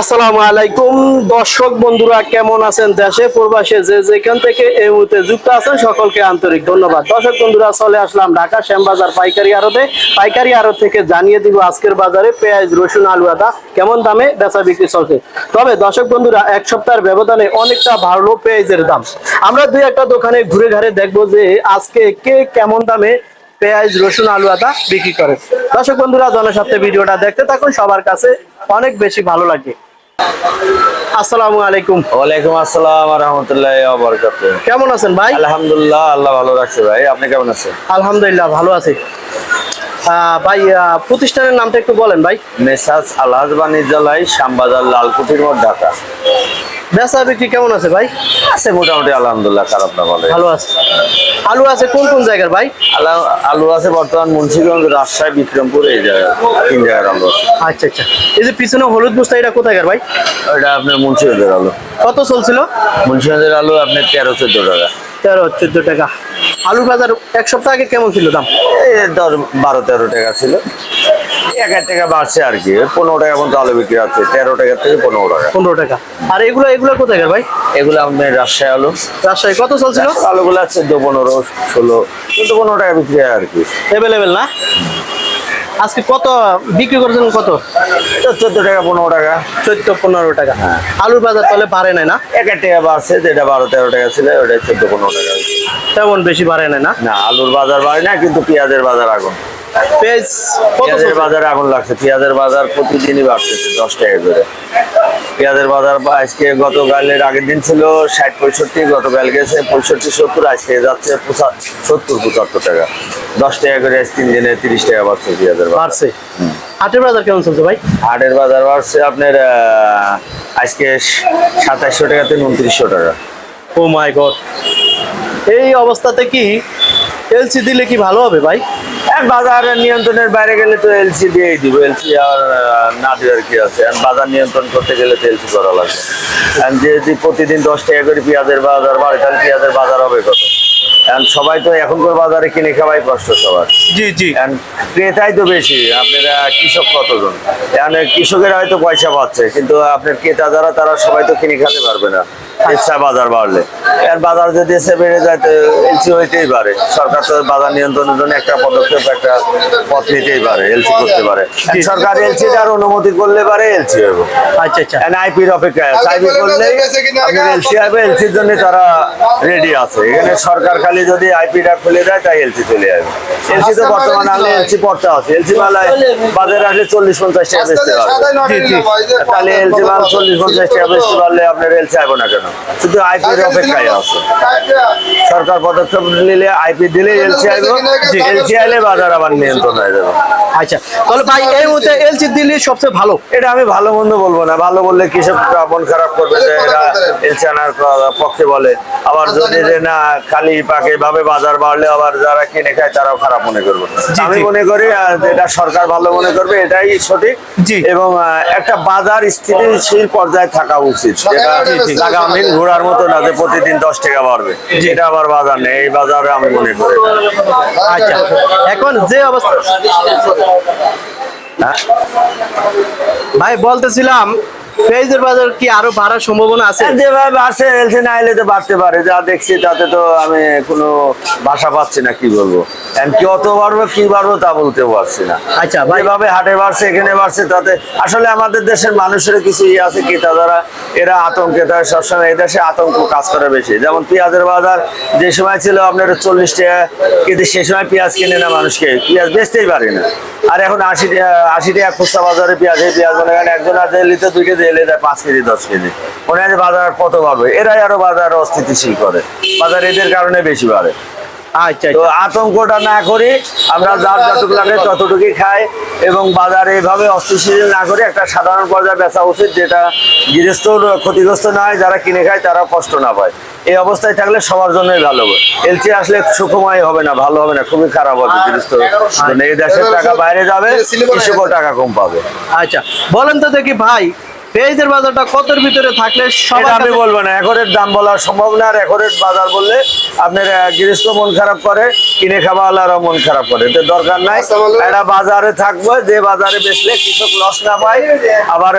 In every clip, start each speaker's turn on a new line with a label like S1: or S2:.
S1: আসসালামু আলাইকুম। দর্শক বন্ধুরা, কেমন আছেন দেশে প্রবাসে? যে যেখান থেকে এই মুহূর্তে যুক্ত আছেন, সকলকে আন্তরিক ধন্যবাদ। দর্শক বন্ধুরা, চলে আসলাম ঢাকা শ্যামবাজার পাইকারি আড়তে। পাইকারি আড়ত থেকে জানিয়ে দিব আজকের বাজারে পেঁয়াজ, রসুন, আলু, আদা কেমন দামে বেচা বিক্রি চলছে। তবে দর্শক বন্ধুরা, এক সপ্তাহের ব্যবধানে অনেকটা ভালো পেঁয়াজের দাম। আমরা দুই একটা দোকানে ঘুরে ঘাড়ে দেখব যে আজকে কে কেমন দামে পেঁয়াজ, রসুন, আলু, আদা বিক্রি করে। দর্শক বন্ধুরা, জনস্বার্থে ভিডিওটা দেখতে থাকুন। সবার কাছে অনেক বেশি ভালো লাগে। আসসালামু আলাইকুম।
S2: ওয়ালাইকুম আসসালাম রহমতুল্লাহ
S1: কেমন আছেন ভাই?
S2: আলহামদুলিল্লাহ আল্লাহ ভালো রাখছে ভাই। আপনি কেমন আছেন?
S1: আলহামদুলিল্লাহ ভালো আছি। আহ, ভাই প্রতিষ্ঠানের নামটা একটু বলেন ভাই।
S2: মেসাজ আলহাজ বাণিজ্যালয় শ্যামবাজার লালকুটির মোড় ঢাকা।
S1: বেচা বিক্রি কেমন আছে ভাই?
S2: আছে মোটামুটি আলহামদুলিল্লাহ খারাপ না ভালো
S1: ভালো আছে। আলু আছে কোন কোন জায়গার ভাই?
S2: আলু- আলু আছে বর্তমান মুন্সিগঞ্জ রাজশাহী বিক্রমপুর এই জায়গা তিন জায়গার আলু আছে।
S1: আচ্ছা আচ্ছা। এই যে পিছনে হলুদ বস্তা এটা কোথাকার ভাই?
S2: এটা আপনার মুন্সিগঞ্জের আলু।
S1: কত চলছিল?
S2: মুন্সিগঞ্জের আলু আপনার তেরো চোদ্দ টাকা।
S1: তেরো চোদ্দ টাকা। আলুর বাজার এক সপ্তাহ আগে কেমন ছিল দাম?
S2: দশ বারো তেরো টাকা ছিল। এক এক টাকা বাড়ছে আর কি। পনেরো টাকা পর্যন্ত আলু বিক্রি হচ্ছে। তেরো টাকা থেকে পনেরো টাকা।
S1: পনেরো টাকা। আর এগুলো এগুলো কোথায় ভাই?
S2: এগুলো আমাদের রাজশাহী আলু।
S1: রাজশাহী। কত চলছিল?
S2: আলুগুলো আছে দু পনেরো ষোলো। কিন্তু পনেরো টাকা বিক্রি হয় আর কি।
S1: অ্যাভেলেবেল না? আজকে কত বিক্রি করছেন কত?
S2: চোদ্দ টাকা পনেরো টাকা।
S1: চোদ্দ পনেরো টাকা।
S2: হ্যাঁ।
S1: আলুর বাজার তাহলে বাড়ে নাই না?
S2: এক টাকা বাড়ছে যেটা বারো তেরো টাকা ছিল ওটা চোদ্দ পনেরো টাকা।
S1: তেমন বেশি বাড়ে নাই না?
S2: না আলুর বাজার বাড়ে না কিন্তু পেঁয়াজের বাজার আগুন।
S1: পেঁয়াজ
S2: পেঁয়াজের বাজারে আগুন লাগছে পেঁয়াজের বাজার প্রতিদিনই বাড়তেছে দশ টাকা করে। পেঁয়াজের বাজার আজকে গতকালের আগের দিন ছিল ষাট পঁয়ষট্টি গতকাল গেছে পঁয়ষট্টি সত্তর আজকে যাচ্ছে সত্তর পঁচাত্তর টাকা। দশ টাকা করে আজ তিন দিনে তিরিশ টাকা বাড়ছে পেঁয়াজের
S1: বাড়ছে। হাটের বাজার কেমন চলছে ভাই?
S2: হাটের বাজার বাড়ছে আপনার আজকে সাতাশশো টাকা থেকে উনত্রিশশো টাকা।
S1: ও মাই গড এই অবস্থাতে কি এলসি দিলে কি ভালো হবে ভাই?
S2: আর বাজার নিয়ন্ত্রণের বাইরে গেলে তো এলসি দিয়েই দিব। এলসি আর না দেওয়ার কি আছে? বাজার নিয়ন্ত্রণ করতে গেলে তো এলসি করা লাগবে। যদি প্রতিদিন দশ টাকা করে পেঁয়াজের বাজার বাড়ে তাহলে পেঁয়াজের বাজার হবে কত? এখন সবাই তো এখনকার বাজারে কিনে খাওয়াই কষ্ট সবার।
S1: জি জি।
S2: ক্রেতাই তো বেশি আপনারা কৃষক কতজন? এখন কৃষকের হয়তো পয়সা পাচ্ছে কিন্তু আপনার ক্রেতা যারা তারা সবাই তো কিনে খেতে পারবে না। এক্সট্রা বাজার বাড়লে। এর বাজার যদি এসে বেড়ে যায় তো এলসি হইতেই পারে। সরকার তো বাজার নিয়ন্ত্রণের জন্য একটা পদক্ষেপ একটা পথ নিতেই পারে এলসি করতে পারে। আর সরকার এলসি তার অনুমতি করলে পারে এলসি হবে
S1: আচ্ছা আচ্ছা।
S2: আইপির অপেক্ষায় আছে। আইপি আপনার এলসি হবে এলসির জন্য তারা রেডি আছে। এখানে সরকার খালি যদি আইপিটা খুলে দেয় তাই এলসি চলে যাবে এলসি তো বর্তমানে আনলে এলসি পড়তে আছে। এলসি মালায় বাজারে আসলে চল্লিশ পঞ্চাশ টাকা বেচতে পারবে। তাহলে এলসি মাল চল্লিশ পঞ্চাশ টাকা বেচতে পারলে আপনার এলসি আইব না কেন? শুধু আইপির অপেক্ষায় আছে। সরকার পদক্ষেপ নিলে আইপি দিলে এলসি আইব এলসি আইলে বাজার আবার নিয়ন্ত্রণ হয়ে যাবে।
S1: আচ্ছা তাহলে ভাই এই মুহূর্তে এলসি দিলে সবচেয়ে ভালো।
S2: এটা আমি ভালো মন্দ বলব না। ভালো বললে কৃষক মন খারাপ করবে যে এরা এলসি আনার পক্ষে বলে। আবার যদি যে না খালি পাকে ভাবে বাজার বাড়লে আবার যারা কিনে খায় তারাও খারাপ মনে করবে। আমি মনে করি যেটা সরকার ভালো মনে করবে এটাই সঠিক। এবং একটা বাজার স্থিতিশীল পর্যায়ে থাকা উচিত। যেটা আগামী ঘোড়ার মতো না যে প্রতিদিন দশ টাকা বাড়বে। এটা আবার বাজার নেই এই বাজারে আমি মনে করি।
S1: আচ্ছা। এখন যে অবস্থা
S2: হ্যাঁ?
S1: ভাই বলতেছিলাম পেঁয়াজের বাজার কি আরও বাড়ার সম্ভাবনা আছে?
S2: যেভাবে আসে এলসি না এলে তো বাড়তে পারে। যা দেখছি তাতে তো আমি কোনো ভাষা পাচ্ছি না কি বলব। এখন কত বাড়বো কি বাড়বো তা বলতেও পারছি না।
S1: আচ্ছা ভাই।
S2: যেভাবে হাটে বাড়ছে এখানে বাড়ছে তাতে আসলে আমাদের দেশের মানুষের কিছু ইয়ে আছে কি তারা এরা আতঙ্কে তারা সবসময় এই দেশে আতঙ্ক কাজ করে বেশি। যেমন পেঁয়াজের বাজার যে সময় ছিল, আপনার চল্লিশ টাকা কিন্তু সে সময় পেঁয়াজ কিনে না মানুষকে। পেঁয়াজ বেচতেই পারে না। আর এখন আশি আশি টাকা খুচরা বাজারে পেঁয়াজ পেঁয়াজ মনে করেন একজন আর দিল্লিতে দুই কেজি, এলে দেয় পাঁচ কেজি, দশ কেজি। মনে হয় বাজার কত বাড়বে এরাই আরও বাজার অস্থিতিশীল করে। বাজার এদের কারণে বেশি বাড়ে।
S1: আচ্ছা
S2: তো
S1: আচ্ছা।
S2: আতঙ্কটা না করি আমরা যার যতটুকু লাগে ততটুকুই খাই এবং বাজারে এভাবে অস্থিতিশীল না করে একটা সাধারণ পর্যায়ে বেচা উচিত যেটা গৃহস্থ ক্ষতিগ্রস্ত না হয় যারা কিনে খায় তারা কষ্ট না পায়। এই অবস্থায় থাকলে সবার জন্যই ভালো হবে। এলসি আসলে সুখময় হবে না ভালো হবে না খুবই খারাপ হবে গৃহস্থ। জন্য। এই দেশের টাকা বাইরে যাবে কৃষকও টাকা কম পাবে।
S1: আচ্ছা বলেন তো দেখি ভাই পেঁয়াজের বাজারটা কতর ভিতরে থাকলে সবার
S2: আমি বলব না একরের দাম বলা সম্ভব না আর একরের বাজার বললে আপনার গৃহস্থ মন খারাপ করে কিনে খাওয়ালারও মন খারাপ করে। তো দরকার নাই। এটা বাজারে থাকবে যে বাজারে বেচলে কৃষক লস না পায় আবার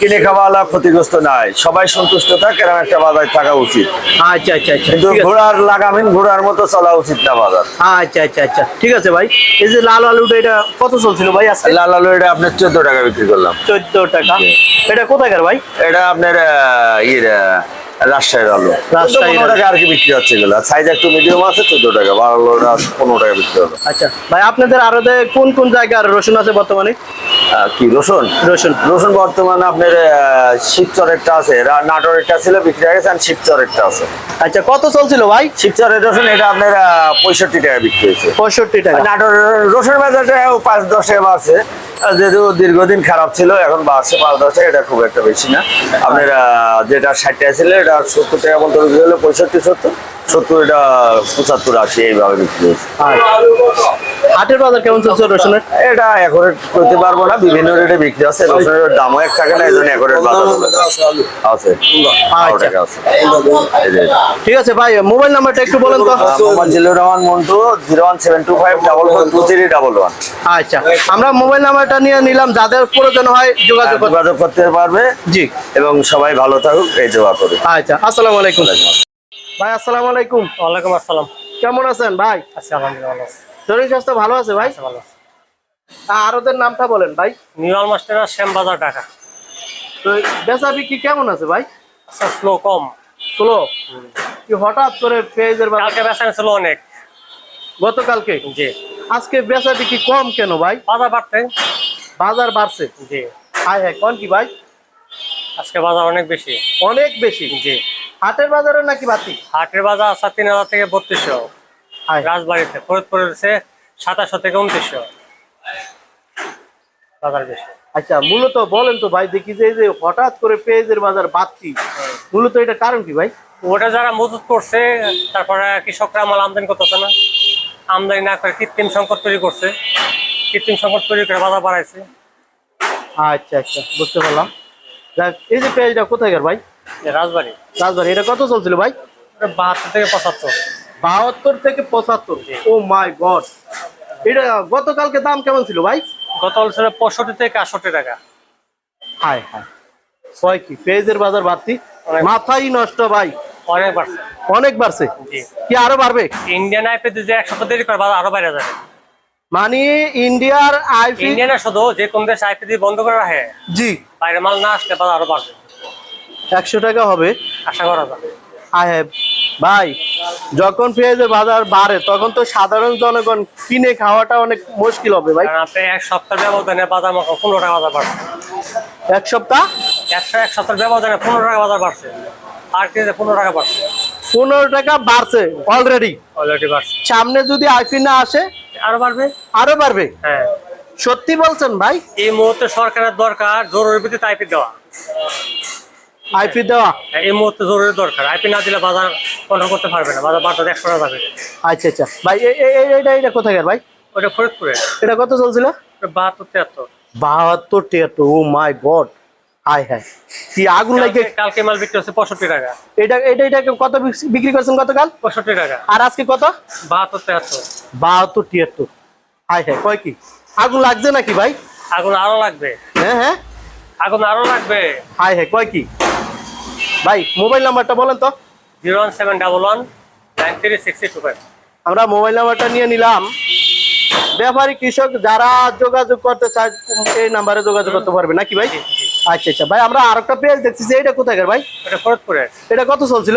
S2: কিনে খাওয়ালা ক্ষতিগ্রস্ত নাই সবাই সন্তুষ্ট থাকে এরকম একটা বাজার থাকা উচিত।
S1: আচ্ছা আচ্ছা আচ্ছা
S2: কিন্তু ঘোড়ার লাগামিন ঘোড়ার মতো চলা উচিত না বাজার।
S1: আচ্ছা আচ্ছা আচ্ছা ঠিক আছে ভাই। এই যে লাল আলুটা এটা কত চলছিল ভাই আজকে?
S2: লাল আলু এটা আপনার চোদ্দ টাকা বিক্রি করলাম।
S1: চোদ্দ টাকা। এটা কোথাকার ভাই?
S2: এটা আপনার ইয়ের রাজশাহীর আলু। টাকা আর কি বিক্রি হচ্ছে এগুলো। সাইজ একটু মিডিয়াম আছে চোদ্দ টাকা বারো পনেরো টাকা বিক্রি হলো।
S1: আচ্ছা ভাই আপনাদের আরও কোন কোন জায়গার রসুন আছে বর্তমানে?
S2: কি রসুন?
S1: রসুন।
S2: রসুন বর্তমানে আপনার শিবচরেরটা আছে। নাটোরেরটা ছিল বিক্রি হয়ে গেছে আর শিবচরেরটা আছে।
S1: আচ্ছা কত চলছিল ভাই?
S2: শিবচরের রসুন এটা আপনার পঁয়ষট্টি টাকা বিক্রি হয়েছে।
S1: পঁয়ষট্টি টাকা।
S2: নাটোরের রসুন বাজারটা পাঁচ দশ টাকা আর যেহেতু দীর্ঘদিন খারাপ ছিল, এখন বাড়ছে পাঁচ দশ টাকা, এটা খুব একটা বেশি না। আপনার যেটা ষাট টাকা ছিল, এটা সত্তর টাকা পর্যন্ত বিক্রি হলো পঁয়ষট্টি, সত্তর। সত্তর, এটা পঁচাত্তর, আশি, এইভাবে বিক্রি হয়েছে।
S1: হাটের বাজার কেমন চলছে রসুনের
S2: এটা একরেট করতে পারব না বিভিন্ন রেটে বিক্রি আছে রসুনের দামও এক থাকে না এই জন্য বাজার আছে বারো টাকা আছে। এই যে।
S1: ঠিক আছে ভাই মোবাইল নাম্বারটা একটু বলেন তো।
S2: Mohammad Zillur Rahman Montu zero one seven two five double four two three double one.
S1: আচ্ছা আমরা মোবাইল নাম্বারটা নিয়ে নিলাম যাদের প্রয়োজন হয় যোগাযোগ করতে।
S2: যোগাযোগ করতে পারবে।
S1: জি।
S2: এবং সবাই ভালো থাকুক এই দোয়া করে।
S1: আচ্ছা আসসালামু আলাইকুম। ভাই আসসালামু আলাইকুম।
S3: ওয়ালাইকুম আসসালাম।
S1: কেমন আছেন ভাই?
S3: আছি আলহামদুলিল্লাহ ভালো আছি।
S1: শরীর স্বাস্থ্য ভালো আছে ভাই?
S3: ভালো আছি।
S1: আর ওদের নামটা বলেন ভাই।
S3: New master Shyambazar Dhaka.
S1: তো বেচা বিক্রি কেমন আছে ভাই?
S3: আচ্ছা স্লো কম।
S1: স্লো কি হঠাৎ করে পেঁয়াজের
S3: কালকে বেচা ছিল অনেক।
S1: গতকালকে?
S3: জি।
S1: আজকে বেচা বিক্রি কম কেন ভাই?
S3: বাজার বাড়তে
S1: বাজার বাড়ছে?
S3: জি।
S1: হায় হ্যাঁ কোন কি ভাই?
S3: আজকে বাজার অনেক বেশি।
S1: অনেক বেশি?
S3: জি।
S1: হাটের বাজারে নাকি বাতি
S3: হাটের বাজার আছে তিন হাজার থেকে বত্রিশশো। রাজবাড়িতে ফরিদপুরের হচ্ছে সাতাশশো থেকে উনত্রিশশো। বাজার বেশি।
S1: আচ্ছা মূলত বলেন তো ভাই দেখি যে যে হঠাৎ করে পেঁয়াজের বাজার বাড়তি মূলত এটা কারণ কি ভাই?
S3: ওটা যারা মজুত করছে তারপরে কৃষকরা মাল আমদানি করতেছে না। আমদানি না করে কৃত্রিম সংকট তৈরি করছে। কৃত্রিম সংকট তৈরি করে বাজার বাড়াইছে।
S1: আচ্ছা আচ্ছা বুঝতে পারলাম। এই যে পেঁয়াজটা কোথায় ভাই?
S3: রাজবাড়ি।
S1: রাজবাড়ি এটা কত চলছিল ভাই?
S3: বাহাত্তর থেকে পঁচাত্তর।
S1: বাহাত্তর থেকে পঁচাত্তর। Oh my god. এটা গতকালকে দাম কেমন ছিল ভাই?
S3: গতকাল ছিল পঁয়ষট্টি থেকে আটষট্টি টাকা।
S1: হায় হায়। কয় কি? পেঁয়াজের বাজার বাড়তি? মাথাই নষ্ট ভাই।
S3: অনেক বাড়ছে।
S1: অনেক বাড়ছে? কি আরও বাড়বে?
S3: ইন্ডিয়ান আইপি যে এক সপ্তাহ দেরি করে বাজার আরও বাইরে যাবে।
S1: মানে ইন্ডিয়ার আইপি
S3: ইন্ডিয়ানা শুধু যে কোন দেশ আইপি দিয়ে বন্ধ করে রাখে
S1: জি।
S3: বাইরে মাল না আসলে বাজার আরও বাড়বে।
S1: একশো টাকা হবে।
S3: আশা করা যায়।
S1: আই হ্যাভ ভাই যখন পেঁয়াজের বাজার বাড়ে তখন তো সাধারণ জনগণ কিনে খাওয়াটা অনেক মুশকিল হবে ভাই।
S3: আপনি এক সপ্তাহ ব্যবধানে বাজার পনেরো টাকা বাজার বাড়ছে।
S1: এক সপ্তাহ?
S3: একশো এক সপ্তাহ ব্যবধানে পনেরো টাকা বাজার বাড়ছে। আর কি পনেরো টাকা বাড়ছে?
S1: পনেরো টাকা বাড়ছে অলরেডি
S3: অলরেডি বাড়ছে।
S1: সামনে যদি আইপি না আসে
S3: আরও বাড়বে?
S1: আরও বাড়বে।
S3: হ্যাঁ।
S1: সত্যি বলছেন ভাই?
S3: এই মুহূর্তে সরকারের দরকার জরুরি ভিত্তিতে আইপি দেওয়া।
S1: আইপি দেওয়া?
S3: হ্যাঁ, এই মুহূর্তে জরুরি দরকার। আইপি না দিলে বাজার কন্ট্রোল করতে পারবে না। বাজার বাড়তে একশো টাকা যাবে
S1: আচ্ছা আচ্ছা। ভাই এটা এটা কোথায় ভাই?
S3: ওটা ফরিদপুরে।
S1: এটা কত চলছিল?
S3: বাহাত্তর তিয়াত্তর।
S1: বাহাত্তর তিয়াত্তর। Oh my god. হাই হাই কি আগুন লাগে
S3: কালকে- মাল বিক্রি হচ্ছে পঁয়ষট্টি টাকা।
S1: এটা এটা এটা কত বিক্রি- করছেন গতকাল?
S3: পঁয়ষট্টি টাকা।
S1: আর আজকে কত?
S3: বাহাত্তর তেহাত্তর
S1: বাহাত্তর টিয়াত্তর হাই হাই কয় কি? আগুন লাগছে নাকি ভাই?
S3: আগুন আরও লাগবে।
S1: হ্যাঁ হ্যাঁ।
S3: আগুন আরও লাগবে।
S1: হাই হাই কয় কি? ভাই মোবাইল নাম্বারটা বলেন তো।
S3: Zero one seven double one nine three six two five.
S1: আমরা মোবাইল নাম্বারটা নিয়ে নিলাম। ব্যাপারী কৃষক যারা যোগাযোগ করতে চায় এই নাম্বারে যোগাযোগ করতে পারবে। নাকি ভাই? আচ্ছা আচ্ছা। ভাই আমরা আরেকটা পেজ দেখছি যে এটা কোথায় ভাই?
S3: এটা ফরিদপুরে
S1: এটা কত চলছিল?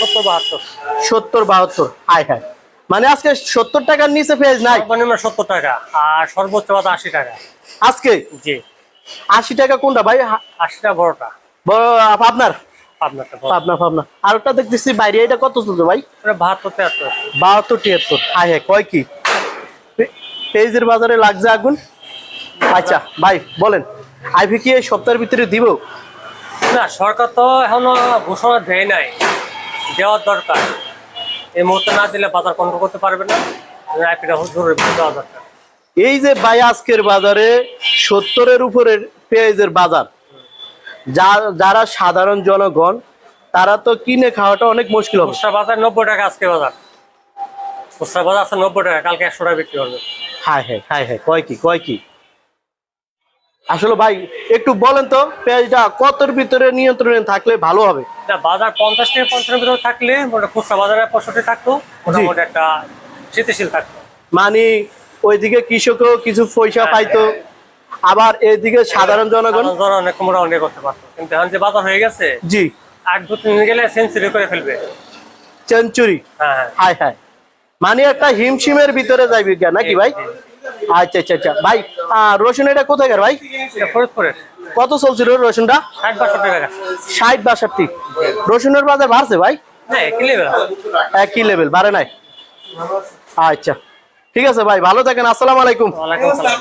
S3: সত্তর বাহাত্তর।
S1: সত্তর বাহাত্তর। হাই হাই মানে আজকে সত্তর টাকার নিচে পেজ নাই।
S3: সর্বনিম্ন সত্তর টাকা আর সর্বোচ্চ বাজার আশি টাকা।
S1: আজকে?
S3: জি।
S1: আশি টাকা কোনটা ভাই? হা-
S3: আশি টাকা বড়টা।
S1: বড় আপনার? আর ওটা দেখতেছি বাইরে এটা কত চলছে ভাই?
S3: বাহাত্তর
S1: বাহাত্তর তিয়াত্তর। হাই কয় কি? পেঁয়াজের বাজারে লাগছে আগুন? আচ্ছা ভাই বলেন। আইভি কি এই সপ্তাহের ভিতরে দিব?
S3: না সরকার তো এখনও ঘোষণা দেয় নাই। দেওয়ার দরকার। এই মুহূর্তে না দিলে বাজার কন্ট্রোল করতে পারবে না। আইপিটা জরুরি দেওয়া দরকার
S1: এই যে ভাই আজকের বাজারে সত্তরের উপরের পেঁয়াজের বাজার যারা সাধারণ জনগণ তারা তো কিনে খাওয়াটা অনেক মুশকিল হবে।
S3: খুচরা বাজার নব্বই টাকা আজকে বাজার। খুচরা বাজার আছে নব্বই টাকা কালকে একশো টাকা বিক্রি করবে
S1: হায় হায় হায় হায় কয় কি কয় কি? আসলে ভাই একটু বলেন তো পেঁয়াজটা কতর ভিতরে নিয়ন্ত্রণে থাকলে ভালো হবে?
S3: বাজার পঞ্চাশ থেকে পঞ্চাশের ভিতরে থাকলে খুচরা বাজারে পঁয়ষট্টি থাকতো একটা স্থিতিশীল থাকতো।
S1: মানে ওইদিকে কৃষকও কিছু পয়সা পাইতো। আবার এদিকে সাধারণ জনগণ
S3: অনেক মোটামুটি করতে পারতো। কিন্তু এখন যে বাজার হয়ে গেছে
S1: জি।
S3: আট দু তিন গেলে সেঞ্চুরি করে ফেলবে।
S1: সেঞ্চুরি
S3: হ্যাঁ হ্যাঁ।
S1: মানে একটা হিমশিমের ভিতরে যাই বিজ্ঞান নাকি ভাই? আচ্ছা আচ্ছা আচ্ছা। ভাই রসুন এটা কোথায় ভাই? কত চলছিল রসুনটা?
S3: ষাট বাষট্টি
S1: রসুনের বাজার বাড়ছে ভাই? একই লেভেল বাড়ে নাই? আচ্ছা। ঠিক আছে ভাই ভালো থাকেন আসসালামু আলাইকুম।
S3: আসসালাম।